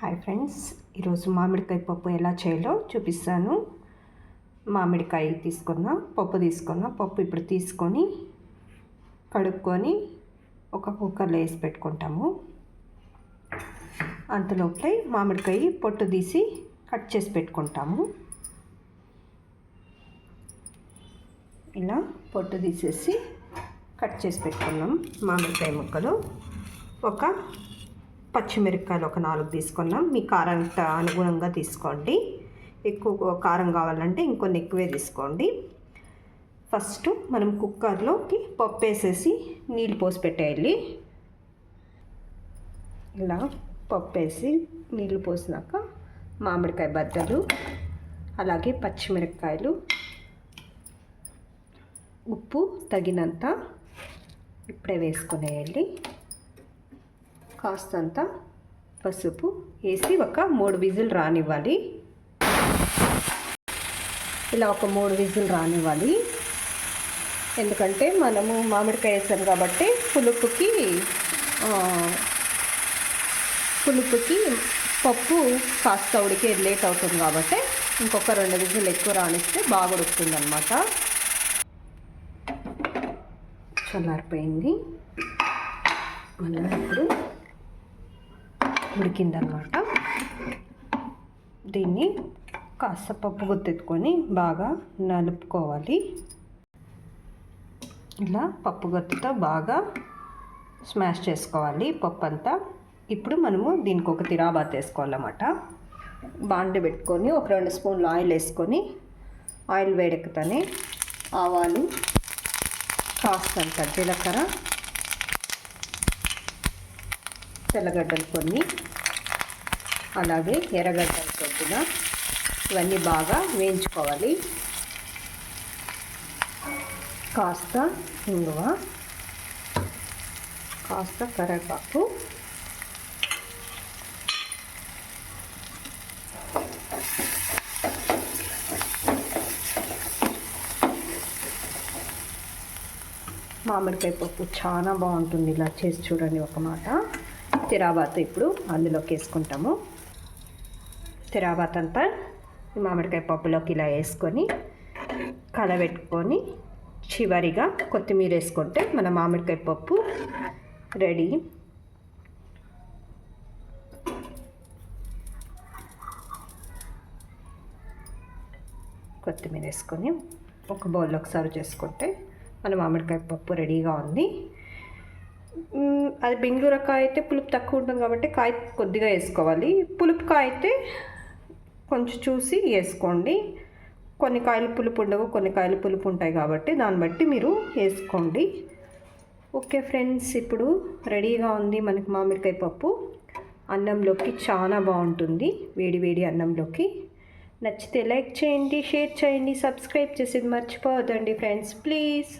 Hi friends ఈరోజు మామిడికాయ పప్పు ఎలా చేయాలో చూపిస్తాను. మామిడికాయ తీసుకున్న పప్పు తీసుకున్న పప్పు ఇప్పుడు తీసుకొని కడుక్కొని ఒక కుక్కర్లో వేసి పెట్టుకుంటాము. అంతలోపలే మామిడికాయ పొట్టు తీసి కట్ చేసి పెట్టుకుంటాము. ఇలా పొట్టు తీసేసి కట్ చేసి పెట్టుకున్నాం మామిడికాయ ముక్కలు. ఒక పచ్చిమిరపకాయలు ఒక నాలుగు తీసుకున్నాం. మీ కారానికి అనుగుణంగా తీసుకోండి. ఎక్కువ కారం కావాలంటే ఇంకొన్ని ఎక్కువే తీసుకోండి. ఫస్ట్ మనం కుక్కర్లోకి పప్పు వేసేసి నీళ్ళు పోసి పెట్టేయాలి. ఇలా పప్పు వేసి నీళ్ళు పోసినాక మామిడికాయ బద్దలు అలాగే పచ్చిమిరపకాయలు ఉప్పు తగినంత ఇప్పుడే వేసుకునేయాలి. కాస్తంత పసుపు వేసి ఒక మూడు విజిల్ రానివ్వాలి. ఇలా ఒక మూడు విజిల్ రానివ్వాలి. ఎందుకంటే మనము మామిడికాయ వేసాం కాబట్టి పులుపుకి పులుపుకి పప్పు కాస్త ఉడికే లేట్ అవుతుంది కాబట్టి ఇంకొక రెండు విజిల్ ఎక్కువ రానిస్తే బాగా ఉడుకుతుంది అనమాట చల్లారిపోయింది. మళ్ళీ ఇప్పుడు ఉడికిందనమాట. దీన్ని కాస్త పప్పు గుత్తెత్తుకొని బాగా నలుపుకోవాలి. ఇలా పప్పు గుత్తితో బాగా స్మాష్ చేసుకోవాలి పప్పు అంతా ఇప్పుడు మనము దీనికి ఒక తిరాబాత్ వేసుకోవాలన్నమాట. బాండి పెట్టుకొని ఒక రెండు స్పూన్లు ఆయిల్ వేసుకొని ఆయిల్ వేడెక్కుతానే ఆవాలు కాస్తంత జీలకర్ర తెల్లగడ్డలు కొన్ని అలాగే ఎర్రగడ్డలు కొద్దిగా. ఇవన్నీ బాగా వేయించుకోవాలి. కాస్త ఇంగువ కాస్త కరివేపాకు. మామిడికాయ పప్పు చాలా బాగుంటుంది ఇలా చేసి చూడండి ఒక మాట. తెరాబాత్ ఇప్పుడు అందులోకి వేసుకుంటాము. తెరాబాత్ అంతా మామిడికాయ పప్పులోకి ఇలా వేసుకొని కలబెట్టుకొని చివరిగా కొత్తిమీర వేసుకుంటే మన మామిడికాయ పప్పు రెడీ. కొత్తిమీర వేసుకొని ఒక బౌల్లోకి సర్వ్ చేసుకుంటే మన మామిడికాయ పప్పు రెడీగా ఉంది. అది బెంగళూరు కాయ అయితే పులుపు తక్కువ ఉంటుంది కాబట్టి కాయ కొద్దిగా వేసుకోవాలి. పులుపు కాయ అయితే కొంచెం చూసి వేసుకోండి. కొన్ని కాయలు పులుపు ఉండవు కొన్ని కాయలు పులుపు ఉంటాయి కాబట్టి దాన్ని బట్టి మీరు వేసుకోండి. ఓకే ఫ్రెండ్స్ ఇప్పుడు రెడీగా ఉంది మనకి మామిడికాయ పప్పు. అన్నంలోకి చాలా బాగుంటుంది. వేడి వేడి అన్నంలోకి. నచ్చితే లైక్ చేయండి షేర్ చేయండి సబ్స్క్రైబ్ చేసేది మర్చిపోవద్దండి ఫ్రెండ్స్. ప్లీజ్.